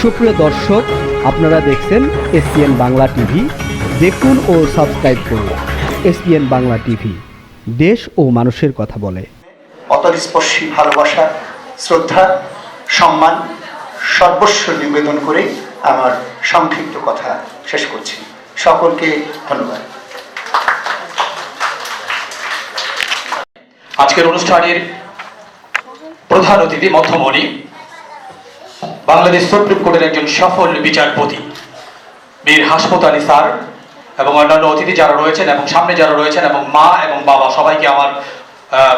সুপ্রিয় দর্শক, আপনারা দেখছেন এসপিএন বাংলা টিভি। দেখুন ও সাবস্ক্রাইব করুন এসপিএন বাংলা টিভি। দেশ ও মানুষের কথা বলে। অতলস্পর্শী ভালোবাসা, শ্রদ্ধা, সম্মান, সর্বস্ব নিবেদন করে আমার সংক্ষিপ্ত কথা শেষ করছি। সকলকে ধন্যবাদ। আজকের অনুষ্ঠানের প্রধান অতিথি মধ্যমণি বাংলাদেশ সুপ্রিম কোর্টের একজন সফল বিচারপতি, বীর হাসমত আলী স্যার এবং অন্যান্য অতিথি যারা রয়েছেন এবং সামনে যারা রয়েছেন এবং মা এবং বাবা, সবাইকে আমার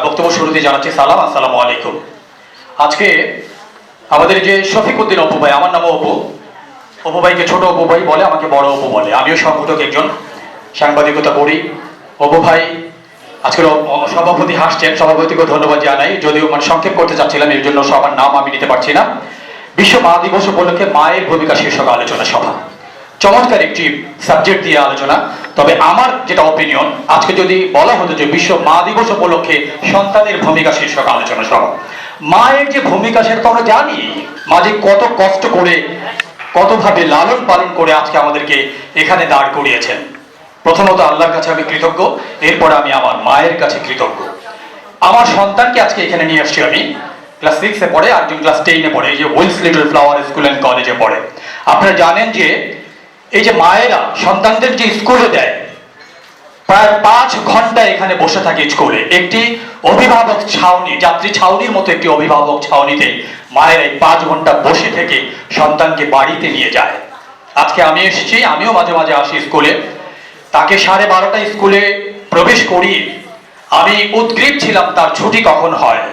বক্তব্য শুরুতে জানাচ্ছি সালাম, আসসালামু আলাইকুম। আজকে আমাদের যে শফিক উদ্দিন অপু ভাই, আমার নামও অপু। অপু ভাইকে ছোট অপু ভাই বলে, আমাকে বড় অপু বলে। আমিও সংগঠক একজন, সাংবাদিকতা করি। অপু ভাই, আজকের সভাপতি হাসছেন। সভাপতিকে ধন্যবাদ জানাই। যদিও মানে সংক্ষেপ করতে চাচ্ছিলাম, এর জন্য সবার নাম আমি নিতে পারছি না। বিশ্ব মা দিবস উপলক্ষে মায়ের ভূমিকা শীর্ষক আলোচনা সভা। চমৎকার একটি সাবজেক্ট দিয়ে আলোচনা। তবে আমার যেটা অপিনিয়ন আজকে যদি বলা হতো যে বিশ্ব মা দিবস উপলক্ষে সন্তানের ভূমিকা শীর্ষক আলোচনা সভা। মায়ের যে ভূমিকা সেটা তো আমরা জানি। মা যে কত কষ্ট করে, কতভাবে লালন পালন করে আজকে আমাদেরকে এখানে দাঁড় করিয়েছেন। প্রথমত আল্লাহর কাছে আমি কৃতজ্ঞ, এরপরে আমি আমার মায়ের কাছে কৃতজ্ঞ। আমার সন্তানকে আজকে এখানে নিয়ে আসছি আমি। ক্লাস সিক্সে পড়ে একজন ক্লাস টেনে পড়ে, এই যে Wills Little Flower School and কলেজে পড়ে। আপনারা জানেন যে এই যে মায়েরা সন্তানদের যে স্কুলে দেয়, প্রায় পাঁচ ঘণ্টা এখানে বসে থাকে স্কুলে একটি অভিভাবক ছাউনি, যাত্রী ছাউনির মতো একটি অভিভাবক ছাউনিতে মায়ের এই পাঁচ ঘণ্টা বসে থেকে সন্তানকে বাড়িতে নিয়ে যায়। আজকে আমি এসেছি, আমিও মাঝে মাঝে আসি স্কুলে তাকে সাড়ে বারোটা স্কুলে প্রবেশ করি আমি উদ্গ্রীব ছিলাম তার ছুটি কখন হয়।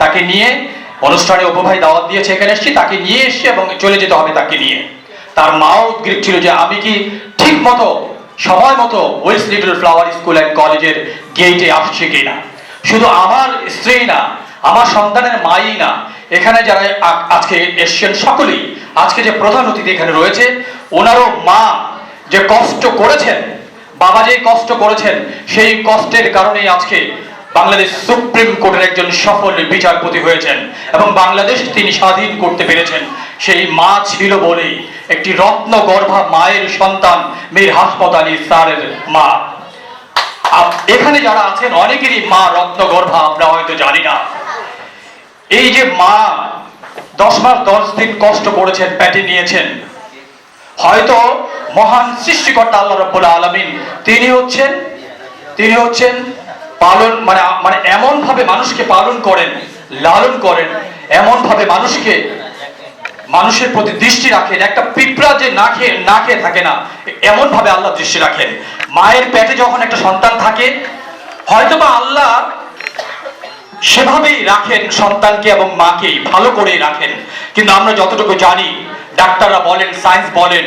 তাকে নিয়ে অনুষ্ঠানে উপভাই দাওয়াত দিয়েছে, এখানে এসেছি, তাকে নিয়ে এসছি এবং চলে যেতে হবে তাকে নিয়ে। তার মাও উদ্গ্রীব ছিল যে আমি কি ঠিক মতো, সময় মতো West Little Flower School and কলেজের গেটে আসছে কিনা? শুধু আমার স্ত্রী না, আমার সন্তানের মাই না, এখানে যারা আজকে এসছেন সকলেই, আজকে যে প্রধান অতিথি এখানে রয়েছে, ওনারও মা যে কষ্ট করেছেন, বাবা যে কষ্ট করেছেন, সেই কষ্টের কারণেই আজকে বাংলাদেশ সুপ্রিম কোর্টের একজন সফল বিচারপতি হয়েছেন এবং বাংলাদেশ তিনি স্বাধীন করতে পেরেছেন। সেই মা ছিল বলেই একটি রত্ন গর্ভা মায়ের সন্তান মীর হাসপাতালি স্যারের মা। এখানে যারা আছেন, অনেকেরই মা রত্ন গর্ভা আমরা হয়তো জানি না। এই যে মা দশ মাস দশ দিন কষ্ট করেছেন প্যাটে নিয়েছেন, হয়তো মহান সৃষ্টিকর্তা আল্লাহ রব্বুল আলমিন, তিনি হচ্ছেন তিনি হচ্ছেন পালন মানে মানে এমন ভাবে মানুষকে পালন করেন, লালন করেন এমন ভাবে মানুষকে, মানুষের প্রতি দৃষ্টি রাখেন, একটা পিঁপড়া যে না খেয়ে না খেয়ে থাকে না এমন ভাবে আল্লাহ দৃষ্টি রাখেন। মায়ের পেটে যখন একটা সন্তান থাকে, হয়তোবা আল্লাহ সেভাবেই রাখেন সন্তানকে এবং মাকেই ভালো করেই রাখেন। কিন্তু আমরা যতটুকু জানি, ডাক্তাররা বলেন, সায়েন্স বলেন,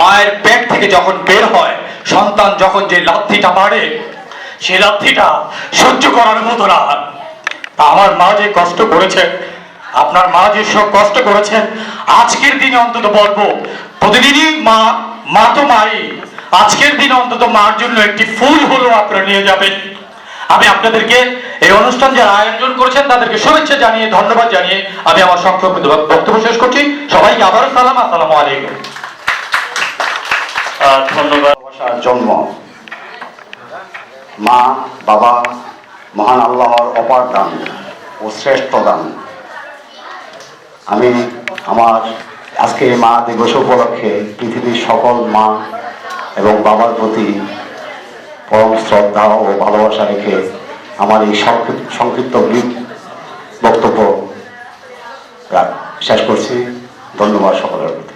মায়ের পেট থেকে যখন বের হয়, সন্তান যখন যে লাথিটা মারে সে লাথিটা সহ্য করার মতো না। আমার মা যে কষ্ট করেছে আপনার মা যে সব কষ্ট করেছেন আজকের দিনে অন্তত বলব প্রতিদিনই মা মা তো মাই আজকের দিনে অন্তত মার জন্য একটি ফুল হলো আপনারা নিয়ে যাবেন। আমি আপনাদেরকে এই অনুষ্ঠান যারা আয়োজন করেছেন তাদেরকে শুভেচ্ছা জানিয়ে ধন্যবাদ জানিয়ে আমি আমার সংক্ষিপ্ত বক্তব্য শেষ করছি। সবাইকে আবারও সালাম আসসালামু আলাইকুম। ধন্যবাদ। জন্ম। মা, বাবা, মহান আল্লাহর অপার দান ও শ্রেষ্ঠ দান। আমি আমার আজকে মা দিবস উপলক্ষে পৃথিবীর সকল মা এবং বাবার প্রতি পরম শ্রদ্ধা ও ভালোবাসা রেখে আমার এই সংক্ষিপ্ত বক্তব্য শেষ করছি। ধন্যবাদ সকলের।